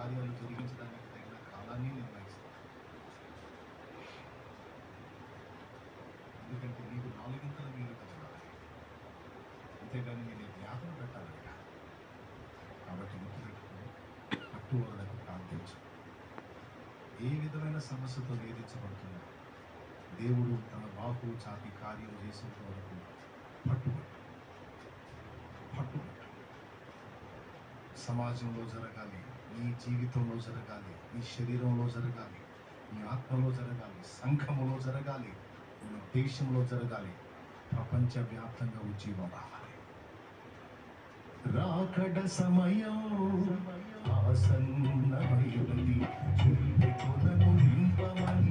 కార్యాలు జరిగించడానికి తగిన కాలాన్ని నిర్ణయిస్తాను ఎందుకంటే మీకు నాలుగింతల మీరు కలగాలి అంతేగాని నేను జ్ఞాపకం పెట్టాలి కదా. కాబట్టి గుర్తుపెట్టుకుని పట్టువదలకు ప్రార్థించు. ఏ విధమైన సమస్యతో వేధించబడుతున్నా దేవుడు తన బాకు చాపి కార్యం చేసేంత వరకు పట్టుబడి సమాజంలో జరగాలి నీ జీవితంలో జరగాలి నీ శరీరంలో జరగాలి నీ ఆత్మలో జరగాలి సంఘములో జరగాలి మన దేశంలో జరగాలి ప్రపంచవ్యాప్తంగా ఉద్యోగం రావాలి. రాకడ సమయం ఆసన్నమైనది నింపమని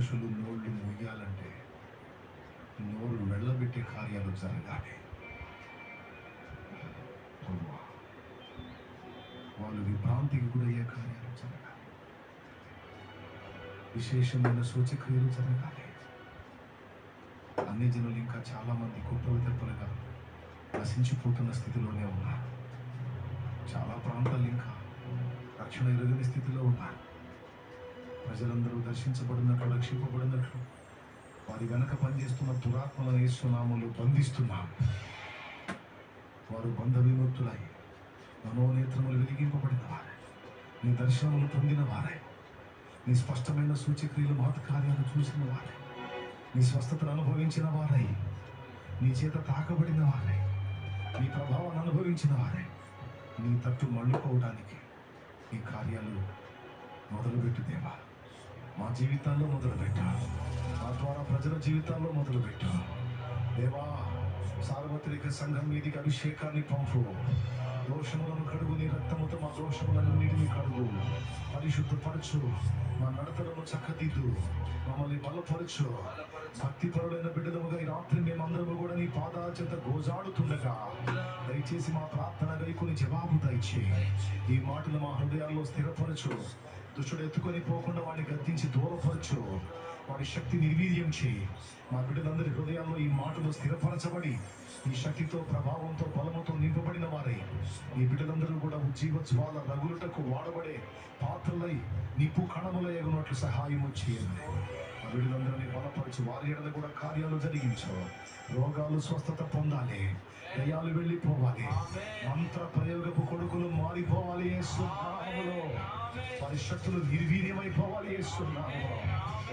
మనుషులు నోళ్ళు మూయాలంటే నోరు వెళ్ళబెట్టే కార్యాలు జరగాలి. వాళ్ళు విభ్రాంతికి గురయ్యే కార్యాలు జరగాలి. విశేషమైన సూచక్రియలు జరగాలి. అన్ని జనులు ఇంకా చాలా మంది కుప్పలు తెప్పలుగా నశించిపోతున్న స్థితిలోనే ఉన్నారు. చాలా ప్రాంతాలు ఇంకా రక్షణ ఎరుగని స్థితిలో ఉన్నారు. ప్రజలందరూ దర్శించబడినట్లు రక్షింపబడినట్లు. వారి వెనక పనిచేస్తున్న దురాత్మల యేసునామలు బంధిస్తున్నాం. వారు బంధ విముక్తులై మనోనేత్రములు వెలిగింపబడిన వారే. నీ దర్శనములు పొందిన వారే. నీ స్పష్టమైన సూచక్రియలు మహత్కార్యాలు చూసిన వారే. నీ స్వస్థతను అనుభవించిన వారై. నీ చేత తాకబడిన వారై. నీ ప్రభావాన్ని అనుభవించిన వారే. నీ తట్టు మళ్ళుకోవడానికి నీ కార్యాలు మొదలుపెట్టు దేవా. మా జీవితాల్లో మొదలుపెట్టు. మా ద్వారా ప్రజల జీవితాల్లో మొదలుపెట్టు. దేవా సార్వత్రిక సంఘం మీదికి అభిషేకాన్ని పంపు. దోషములను కడుగు నీ రక్తముతో మా దోషములను నీటిని కడుగు. పరిశుద్ధపరచు మా నడతలను చక్కదిద్దు. మమ్మల్ని బలపరచు. భక్తిపరులైన బిడ్డలముగా ఈ రాత్రి మేమందరము కూడా నీ పాదాల చేత గోజాడుతుండగా దయచేసి మా ప్రార్థన గైకొని జవాబు దయచే ఈ మాటలు మా హృదయాల్లో స్థిరపరచు. దుష్టుడు ఎత్తుకొని పోకుండా వాడిని గద్దించి దూరపరచు. వాడి శక్తి నిర్వీర్యం చేయి. మా బిడ్డలందరి హృదయాల్లో ఈ మాటలు స్థిరపరచబడి ఈ శక్తితో ప్రభావంతో బలముతో నింపబడిన వారై. ఈ బిడ్డలందరూ కూడా ఉజ్జీవ జ్వాల రగులుటకు వాడబడే పాత్రలై నిప్పు కణముల ఎగునట్లు సహాయం చేయండి. ఆ బిడ్డలందరినీ బలపరచు. వారి ఎడల కూడా కార్యాలు జరిగించు. రోగాలు స్వస్థత పొందాలి. దయాలు వెళ్ళిపోవాలి. మంత్ర ప్రయోగపు కొడుకులు మారిపోవాలి యేసు పరిశక్తులు నిర్వీర్యమైపోవాలి యేసునామములో.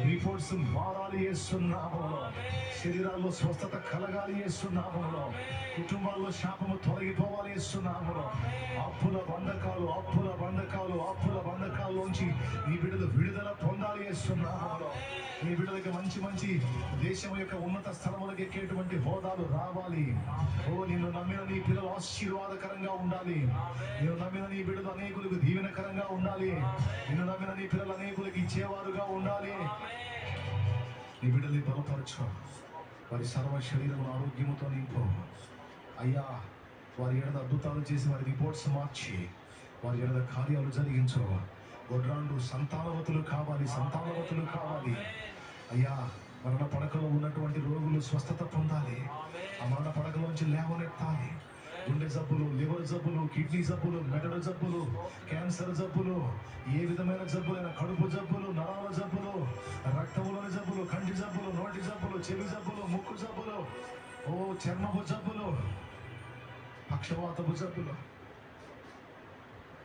రిపోర్ట్స్ మారాలి శరీరాల్లో స్వస్థత కలగాలి యేసునామములో. కుటుంబాల్లో శాపము తొలగిపోవాలి వేస్తున్నాము అప్పుల బంధకాలు అప్పుల బంధకాలు అప్పుల బంధకాల్లోంచి నీ బిడ్డలు విడుదల పొందాలి యేసునామములో. నీ బిడ్డలకి మంచి మంచి దేశం యొక్క ఉన్నత స్థలములకు ఎక్కేటువంటి హోదాలు రావాలి. ఓ నిన్ను నమ్మిన నీ పిల్లలు ఆశీర్వాదకరంగా ఉండాలి. నేను నమ్మిన నీ బిడ్డలు అనేకులకు దీవెనకరంగా ఉండాలి. నిన్ను నమ్మిన నీ పిల్లలు అనేకులకు ఇచ్చేవారుగా ఉండాలి. నీ బిడ్డల్ని బలపరచు. వారి సర్వ శరీరం ఆరోగ్యముతో నింపు. అయ్యా వారి ఎడద అద్భుతాలు చేసి వారి రిపోర్ట్స్ మార్చి వారి ఎడద కార్యాలు జరిగించు. గొడ్రాండు సంతానవతులు కావాలి సంతానవతులు కావాలి. అయ్యా మరణ పడకలో ఉన్నటువంటి రోగులు స్వస్థత పొందాలి. ఆ మరణ పడకలోంచి లేవనెత్తాలి. గుండె జబ్బులు లివర్ జబ్బులు కిడ్నీ జబ్బులు మెదడు జబ్బులు క్యాన్సర్ జబ్బులు ఏ విధమైన జబ్బులైన కడుపు జబ్బులు నరాల జబ్బులు రక్తములోని జబ్బులు కంటి జబ్బులు నోటి జబ్బులు చెవి జబ్బులు ముక్కు జబ్బులు ఓ చర్మపు జబ్బులు పక్షవాతపు జబ్బులు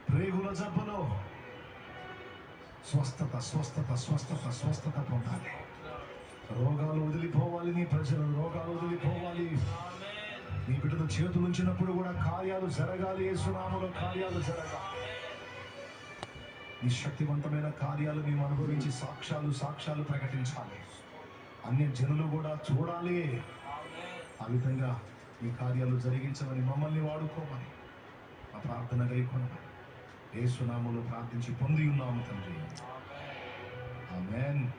ప్రేగుల జబ్బులు. స్వస్థత స్వస్థత స్వస్థత స్వస్థత పొందాలి. రోగాలు వదిలిపోవాలి నీ ప్రజలు రోగాలు వదిలిపోవాలి. చేతులు ఉంచినప్పుడు కూడా కార్యాలు జరగాలి ఏసునామలో కార్యాలు జరగాలి. ఈ శక్తివంతమైన కార్యాలు మేము అనుభవించి సాక్ష్యాలు సాక్ష్యాలు ప్రకటించాలి. అన్ని జనులు కూడా చూడాలి. ఆ విధంగా ఈ కార్యాలు జరిగించమని మమ్మల్ని వాడుకోమని ఆ ప్రార్థన గైకొనమని యేసునామలో ప్రార్థించి పొంది ఉన్నాము తండ్రి. ఆమెన్.